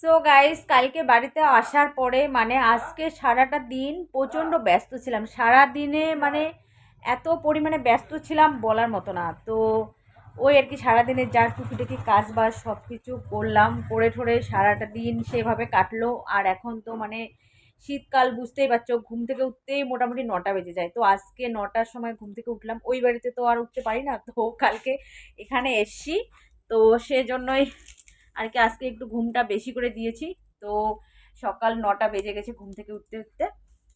So guys কালকে বাড়িতে আসার পরে মানে আজকে সারাটা দিন প্রচণ্ড ব্যস্ত ছিলাম। সারা দিনে মানে এত পরিমাণে ব্যস্ত ছিলাম বলার মতো না। তো ওই আর কি সারাদিনে যা টুকিটুকি কাজ বাজ সব কিছু করলাম, করে ঠরে সারাটা দিন সেভাবে কাটলো। আর এখন তো মানে শীতকাল, বুঝতেই পারছ, ঘুম থেকে উঠতেই মোটামুটি নটা বেজে যায়। তো আজকে নটার সময় ঘুম থেকে উঠলাম। ওই বাড়িতে তো আর উঠতে পারি না। তো কালকে এখানে এসছি। তো সেজন্যই আর কি আজকে একটু ঘুমটা বেশি করে দিয়েছি। তো সকাল নটা বেজে গেছে ঘুম থেকে উঠতে উঠতে।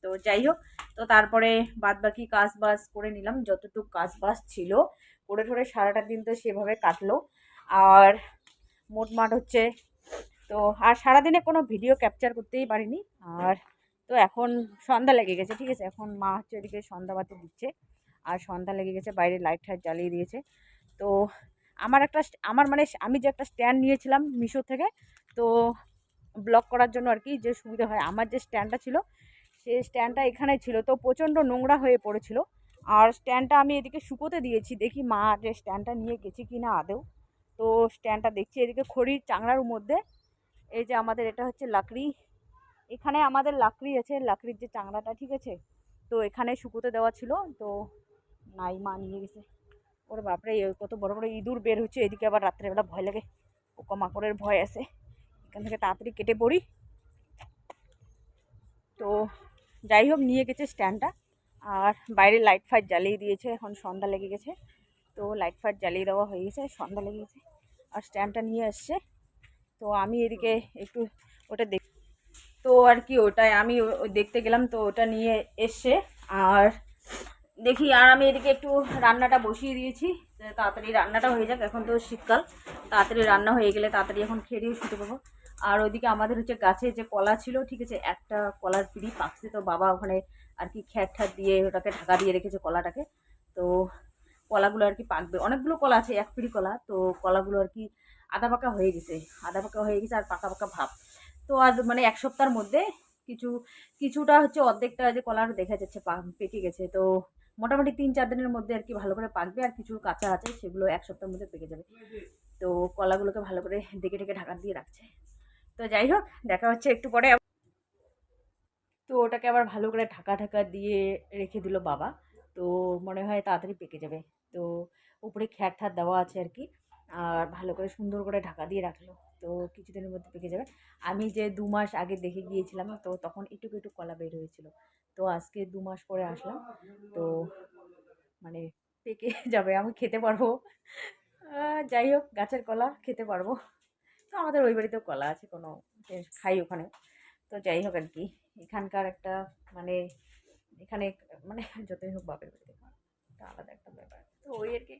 তো যাই হোক, তো তারপরে বাদ বাকি কাজ বাজ করে নিলাম, যতটুকু কাজ বাজ ছিল। করে ঠরে সারাটা দিন তো সেভাবে কাটলো। আর মোটমাট হচ্ছে, তো আর সারাদিনে কোনো ভিডিও ক্যাপচার করতেই পারিনি। আর তো এখন সন্ধ্যা লেগে গেছে, ঠিক আছে? এখন মা হচ্ছে ওদিকে সন্ধ্যাবাতি দিচ্ছে। আর সন্ধ্যা লেগে গেছে, বাইরে লাইট টাইট জ্বালিয়ে দিয়েছে। তো আমার একটা আমার মানে আমি যে একটা স্ট্যান্ড নিয়েছিলাম মিশো থেকে, তো ব্লক করার জন্য আর কি যে সুবিধা হয়। আমার যে স্ট্যান্ডটা ছিল সেই স্ট্যান্ডটা এখানে ছিল। তো প্রচণ্ড নোংরা হয়ে পড়েছিল। আর স্ট্যান্ডটা আমি এদিকে শুকোতে দিয়েছি। দেখি মা যে স্ট্যান্ডটা নিয়ে গেছি কি না আদেও তো স্ট্যান্ডটা দেখছি এদিকে খড়ির চাংড়ার মধ্যে। এই যে আমাদের এটা হচ্ছে লাকড়ি। এখানে আমাদের লাকড়ি আছে, লাকড়ির যে চাংড়াটা ঠিক আছে? তো এখানে শুকোতে দেওয়া ছিল। তো নাই মা নিয়ে গেছে। ওরে বাপরে কত বড় বড় ইঁদুর বের হচ্ছে, এদিকে আবার রাত্রেবেলা ভয় লাগে। পোকামাকড়ের ভয় আছে। এখান থেকে তাড়াতাড়ি কেটে পড়ি। তো যাই হোক, নিয়ে গেছে স্ট্যান্ডটা। আর বাইরে লাইট ফাইট জ্বালিয়ে দিয়েছে, এখন সন্ধ্যা লেগে গেছে। তো লাইট ফাইট জ্বালিয়ে দেওয়া হয়ে গেছে, সন্ধ্যা লেগে গেছে। আর স্ট্যান্ডটা নিয়ে আসছে। তো আমি এদিকে একটু ওটা দেখ তো আর কি ওটাই, আমি দেখতে গেলাম, তো ওটা নিয়ে এসছে। আর দেখি, আর আমি এদিকে একটু রান্নাটা বসিয়ে দিয়েছি। তাড়াতাড়ি রান্নাটা হয়ে যাক, এখন তো শীতকাল। তাড়াতাড়ি রান্না হয়ে গেলে তাড়াতাড়ি এখন খেয়ে দিয়ে শুতে পাবো। আর ওইদিকে আমাদের হচ্ছে গাছে যে কলা ছিল, ঠিক আছে, একটা কলার পিড়ি পাকছে, তো বাবা ওখানে আর কি খ্যাট ঠ্যাট দিয়ে ওটাকে ঢাকা দিয়ে রেখেছে কলাটাকে। তো কলাগুলো আর কি পাকবে। অনেকগুলো কলা আছে, এক পিড়ি কলা, তো কলাগুলো আর কি আধা পাকা হয়ে গেছে। আধা পাকা হয়ে গেছে আর পাকা পাকা ভাব। তো আর মানে এক সপ্তাহের মধ্যে কিছু, কিছুটা হচ্ছে অর্ধেকটা যে কলার দেখা যাচ্ছে পেকে গেছে। তো মোটামুটি তিন চার দিনের মধ্যে আর কি ভালো করে পাকবে, আর কিছু কাঁচা আছে সেগুলো এক সপ্তাহের মধ্যে পেকে যাবে। তো কলাগুলোকে ভালো করে ডেকে ডেকে ঢাকা দিয়ে রাখছে। তো যাই হোক, দেখা হচ্ছে একটু পরে। তো ওটাকে আবার ভালো করে ঢাকা ঢাকা দিয়ে রেখে দিল বাবা। তো মনে হয় তাড়াতাড়ি পেকে যাবে। তো উপরে খ্যাট ঠাট দেওয়া আছে আর কি। আর ভালো করে সুন্দর করে ঢাকা দিয়ে রাখল। তো কিছুদিনের মধ্যে পেকে যাবে। আমি যে দু মাস আগে দেখে গিয়েছিলাম, তো তখন একটু একটু কলা বের হয়েছিল। তো আজকে দু মাস পরে আসলাম। তো মানে পেকে যাবে, আমি খেতে পারব। যাই হোক, গাছের কলা খেতে পারব। তো আমাদের ওই বাড়িতেও কলা আছে, কোনো খাই ওখানে। তো যাই হোক আর কি, এখানকার একটা মানে এখানে মানে যতই হোক বাপের বাড়িতে আলাদা একটা ব্যাপার। তো ওই আর কি